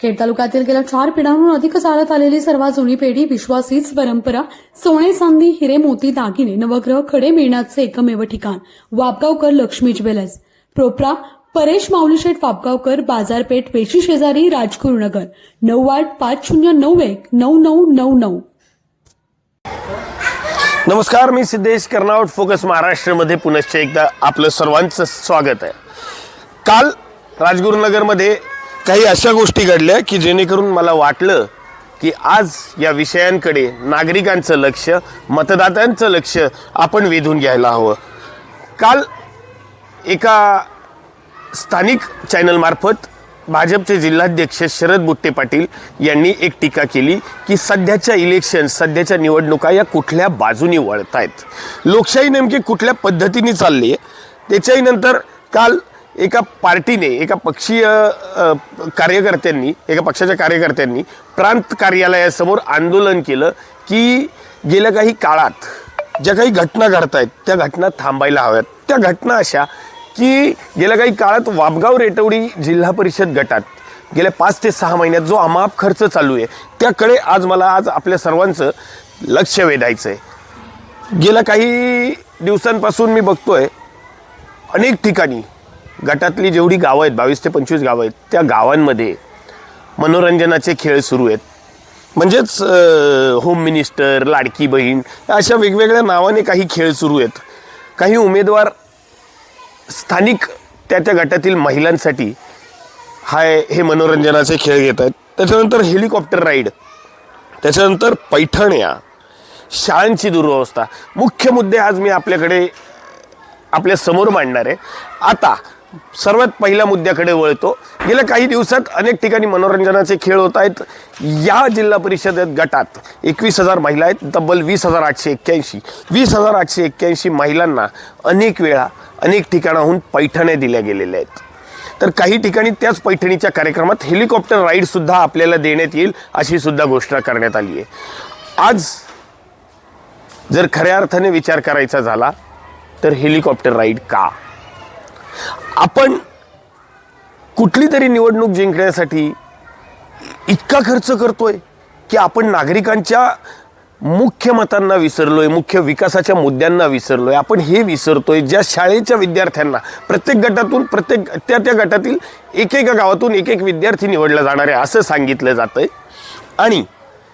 खेड तालुक्यातील गेल्या चार पिढ्यांहून अधिक चालत आलेली सर्वात जुनी पेढी विश्वास हीच परंपरा सोने चांदी हिरे मोती दागिने नवग्रह खडे मिळण्याचे एकमेव ठिकाण वापगावकर लक्ष्मी ज्वेलर्स. प्रोप्रा परेश माऊलीशेठ वापगावकर बाजारपेठ पेशी शेजारी राजगुरुनगर नऊ आठ पाच शून्य नऊ एक नऊ नऊ नऊ नऊ. नमस्कार मी सिद्धेश कर्नावट फोकस महाराष्ट्रमध्ये पुनश्च एकदा आपलं सर्वांचं स्वागत आहे. काल राजगुरुनगरमध्ये काही अशा गोष्टी घडल्या की जेणेकरून मला वाटलं की आज या विषयांकडे नागरिकांचं लक्ष मतदात्यांचं लक्ष आपण वेधून घ्यायला हवं. काल एका स्थानिक चॅनलमार्फत भाजपचे जिल्हाध्यक्ष शरद बुट्टे पाटील यांनी एक टीका केली की सध्याच्या इलेक्शन सध्याच्या निवडणुका या कुठल्या बाजूनी वळत आहेत लोकशाही नेमकी कुठल्या पद्धतीने चालली आहे त्याच्याही नंतर काल एका पार्टीने एका पक्षीय कार्यकर्त्यांनी एका पक्षाच्या कार्यकर्त्यांनी प्रांत कार्यालयासमोर आंदोलन केलं की गेल्या काही काळात ज्या काही घटना घडत आहेत त्या घटना थांबायला हव्यात. त्या घटना अशा की गेल्या काही काळात वाबगाव रेटवडी जिल्हा परिषद गटात गेल्या पाच ते सहा महिन्यात जो अमाप खर्च चालू आहे त्याकडे आज मला आज आपल्या सर्वांचं लक्ष वेधायचं आहे गेल्या काही दिवसांपासून मी बघतोय अनेक ठिकाणी गटातली जेवढी गावं आहेत बावीस ते पंचवीस गावं आहेत त्या गावांमध्ये मनोरंजनाचे खेळ सुरू आहेत. म्हणजेच होम मिनिस्टर लाडकी बहीण अशा वेगवेगळ्या नावाने काही खेळ सुरू आहेत. काही उमेदवार स्थानिक त्या त्या गटातील महिलांसाठी हाय हे मनोरंजनाचे खेळ घेत आहेत. त्याच्यानंतर हेलिकॉप्टर राईड त्याच्यानंतर पैठण्या शाळांची दुरवस्था. मुख्य मुद्दे आज मी आपल्याकडे आपल्यासमोर मांडणार आहे. आता सर्वात पहिल्या मुद्द्याकडे वळतो. गेल्या काही दिवसात अनेक ठिकाणी मनोरंजनाचे खेळ होत आहेत. या जिल्हा परिषद गटात एकवीस हजार महिला आहेत. तब्बल वीस हजार आठशे एक्क्याऐंशी. वीस हजार आठशे एक्क्याऐंशी महिलांना अनेक वेळा अनेक ठिकाणाहून पैठण्या दिल्या गेलेल्या आहेत. तर काही ठिकाणी त्याच पैठणीच्या कार्यक्रमात हेलिकॉप्टर राईडसुद्धा आपल्याला देण्यात येईल अशी सुद्धा घोषणा करण्यात आली आहे. आज जर खऱ्या अर्थाने विचार करायचा झाला तर हेलिकॉप्टर राईड का? आपण कुठली तरी निवडणूक जिंकण्यासाठी इतका खर्च करतोय की आपण नागरिकांच्या मुख्य मतांना विसरलोय मुख्य विकासाच्या मुद्द्यांना विसरलोय. आपण हे विसरतोय ज्या शाळेच्या विद्यार्थ्यांना प्रत्येक गटातून प्रत्येक त्या त्या गटातील एकेका गावातून एक एक विद्यार्थी निवडला जाणार आहे असं सांगितलं जातं आहे आणि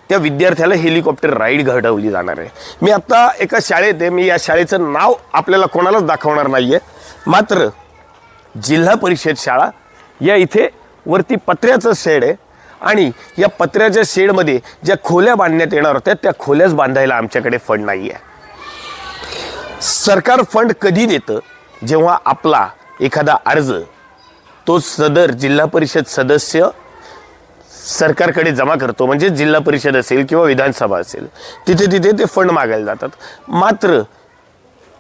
त्या विद्यार्थ्याला हेलिकॉप्टर राईड घडवली जाणार आहे. मी आत्ता एका शाळेत आहे मी या शाळेचं नाव आपल्याला कोणालाच दाखवणार नाही आहे मात्र जिल्हा परिषद शाळा या इथे वरती पत्र्याचं शेड आहे. आणि या पत्र्याच्या शेडमध्ये ज्या खोल्या बांधण्यात येणार होत्या त्या खोल्याच बांधायला आमच्याकडे फंड नाही आहे सरकार फंड कधी देतं? जेव्हा आपला एखादा अर्ज तो सदर जिल्हा परिषद सदस्य सरकारकडे जमा करतो म्हणजे जिल्हा परिषद असेल किंवा विधानसभा असेल तिथे तिथे ते फंड मागायला जातात. मात्र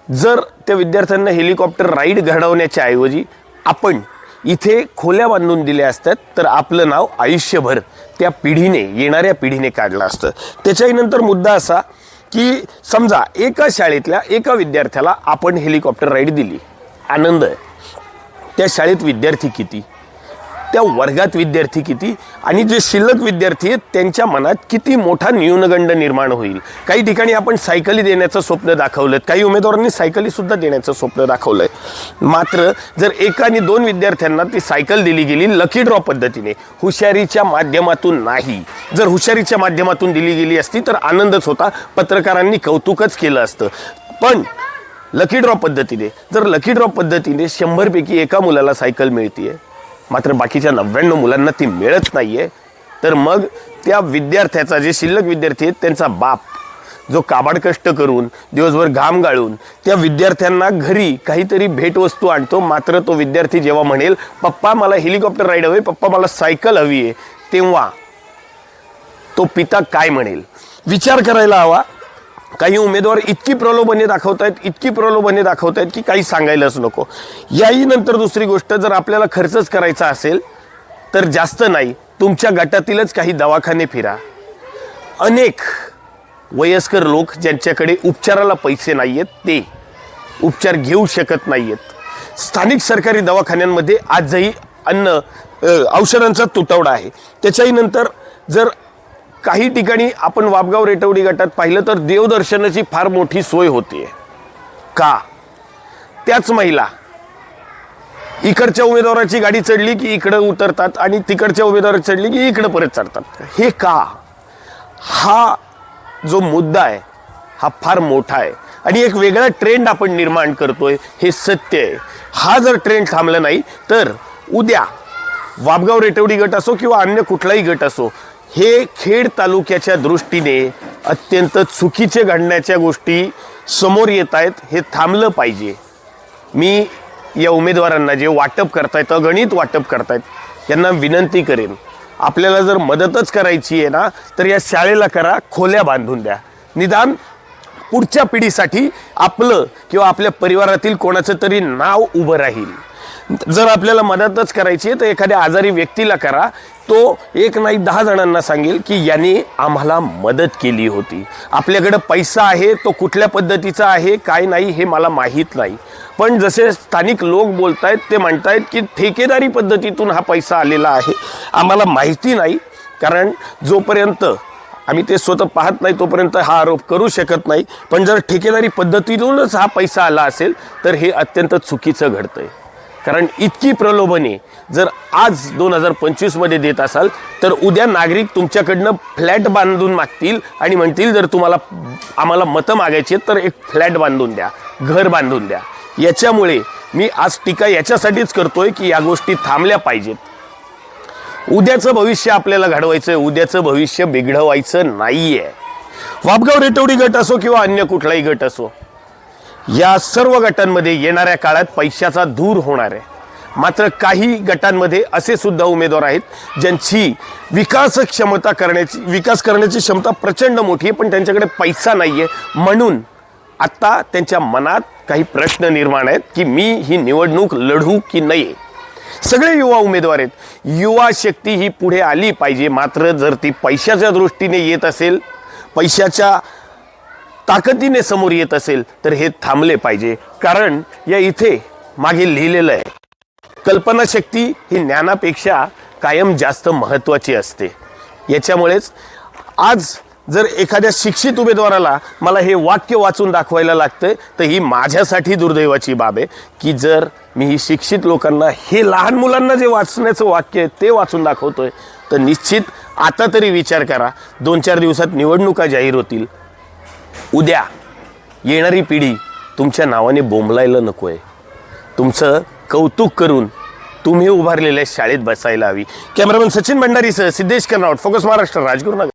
जर त्या विद्यार्थ्यांना हेलिकॉप्टर राईड घडवण्याच्या ऐवजी आपण इथे खोल्या बांधून दिल्या असतात तर आपलं नाव आयुष्यभर त्या पिढीने येणाऱ्या पिढीने काढलं असतं. त्याच्याही नंतर मुद्दा असा की समजा एका शाळेतल्या एका विद्यार्थ्याला आपण हेलिकॉप्टर राईड दिली. आनंद आहे. त्या शाळेत विद्यार्थी किती? त्या वर्गात विद्यार्थी किती आणि जे शिल्लक विद्यार्थी आहेत त्यांच्या मनात किती मोठा न्यूनगंड निर्माण होईल? काही ठिकाणी आपण सायकली देण्याचं स्वप्न दाखवलं काही उमेदवारांनी सायकली सुद्धा देण्याचं स्वप्न दाखवलंय. मात्र जर एक आणि दोन विद्यार्थ्यांना ती सायकल दिली गेली लकी ड्रॉ पद्धतीने हुशारीच्या माध्यमातून नाही. जर हुशारीच्या माध्यमातून दिली गेली असती तर आनंदच होता. पत्रकारांनी कौतुकच केलं असतं. पण लकी ड्रॉ पद्धतीने जर लकी ड्रॉ पद्धतीने शंभरपैकी एका मुलाला सायकल मिळतीये मात्र बाकीच्या नव्याण्णव मुलांना ती मिळत नाही आहे तर मग त्या विद्यार्थ्याचा जे शिल्लक विद्यार्थी आहेत त्यांचा बाप जो काबाड कष्ट करून दिवसभर घाम गाळून त्या विद्यार्थ्यांना घरी काहीतरी भेटवस्तू आणतो. मात्र तो विद्यार्थी जेव्हा म्हणेल पप्पा मला हेलिकॉप्टर राईड हवी पप्पा मला सायकल हवी आहे तेव्हा तो पिता काय म्हणेल? विचार करायला हवा. काही उमेदवार इतकी प्रलोभने आहेत इतकी प्रलोभने आहेत की काही सांगायलाच नको. याही नंतर दुसरी गोष्ट जर आपल्याला खर्चच करायचा असेल तर जास्त नाही. तुमच्या गटातीलच काही दवाखाने फिरा. अनेक वयस्कर लोक ज्यांच्याकडे उपचाराला पैसे नाही आहेत ते उपचार घेऊ शकत नाही आहेत स्थानिक सरकारी दवाखान्यांमध्ये आजही अन्न औषधांचा तुटवडा आहे. त्याच्याही नंतर जर काही ठिकाणी आपण वाबगाव रेटवडी गटात पाहिलं तर देवदर्शनाची फार मोठी सोय होतीये का? त्याच महिला इकडच्या उमेदवाराची गाडी चढली की इकडं उतरतात आणि तिकडच्या उमेदवाराची चढली की इकडं परत चढतात. हे का? हा जो मुद्दा आहे हा फार मोठा आहे. आणि एक वेगळा ट्रेंड आपण निर्माण करतोय हे सत्य आहे. हा जर ट्रेंड थांबला नाही तर उद्या वाबगाव रेटवडी गट असो किंवा अन्य कुठलाही गट असो हे खेड तालुक्याच्या दृष्टीने अत्यंत चुकीचे घडण्याच्या गोष्टी समोर येत आहेत हे थांबलं पाहिजे. मी या उमेदवारांना जे वाटप करतायत अगणित वाटप करतायत यांना विनंती करेन. आपल्याला जर मदतच करायची आहे ना तर या शाळेला करा खोल्या बांधून द्या. निदान पुढच्या पिढीसाठी आपलं किंवा आपल्या परिवारातील कोणाचं तरी नाव उभं राहील. जर आपल्याला मदतच करायची आहे तर एखाद्या आजारी व्यक्तीला करा तो एक नाही दहा जणांना सांगेल की याने आम्हाला मदत केली होती. आपल्याकडं पैसा आहे तो कुठल्या पद्धतीचा आहे काय नाही हे मला माहीत नाही. पण जसे स्थानिक लोक बोलत आहेत ते म्हणतायत की ठेकेदारी पद्धतीतून हा पैसा आलेला आहे. आम्हाला माहिती नाही कारण जोपर्यंत आम्ही ते स्वतः पाहत नाही तोपर्यंत हा आरोप करू शकत नाही. पण जर ठेकेदारी पद्धतीतूनच हा पैसा आला असेल तर हे अत्यंत चुकीचं घडतं आहे कारण इतकी प्रलोभने जर आज दोन हजार पंचवीसमध्ये देत असाल तर उद्या नागरिक तुमच्याकडनं फ्लॅट बांधून मागतील आणि म्हणतील जर तुम्हाला आम्हाला मतं मागायची तर एक फ्लॅट बांधून द्या घर बांधून द्या. याच्यामुळे मी आज टीका याच्यासाठीच करतोय की या गोष्टी थांबल्या पाहिजेत. उद्याचं भविष्य आपल्याला घडवायचं आहे उद्याचं भविष्य बिघडवायचं नाहीये. वापगाव रेटवडी गट असो किंवा अन्य कुठलाही गट असो या सर्व गटांमध्ये येणाऱ्या काळात पैशाचा धूर होणार आहे. मात्र काही गटांमध्ये असे सुद्धा उमेदवार आहेत ज्यांची विकास क्षमता करण्याची विकास करण्याची क्षमता प्रचंड मोठी आहे पण त्यांच्याकडे पैसा नाही आहे म्हणून आत्ता त्यांच्या मनात काही प्रश्न निर्माण आहेत की मी ही निवडणूक लढू की नाही सगळे युवा उमेदवार आहेत. युवा शक्ती ही पुढे आली पाहिजे. मात्र जर ती पैशाच्या दृष्टीने येत असेल पैशाच्या ताकदीने समोर येत असेल तर हे थांबले पाहिजे. कारण या इथे मागे लिहिलेलं आहे कल्पनाशक्ती ही ज्ञानापेक्षा कायम जास्त महत्त्वाची असते. याच्यामुळेच आज जर एखाद्या शिक्षित उमेदवाराला मला हे वाक्य वाचून दाखवायला लागतं तर ही माझ्यासाठी दुर्दैवाची बाब आहे की जर मी ही शिक्षित लोकांना हे लहान मुलांना जे वाचण्याचं वाक्य आहे ते वाचून दाखवतोय तर निश्चित आता तरी विचार करा दोन चार दिवसात निवडणुका जाहीर होतील. उद्या येणारी पिढी तुमच्या नावाने बोंबलायला नको आहे तुमचं कौतुक करून तुम्ही उभारलेल्या शाळेत बसायला हवी. कॅमेरामॅन सचिन भंडारीसह सिद्धेश कर्नावट फोकस महाराष्ट्र राजगुरुनगर.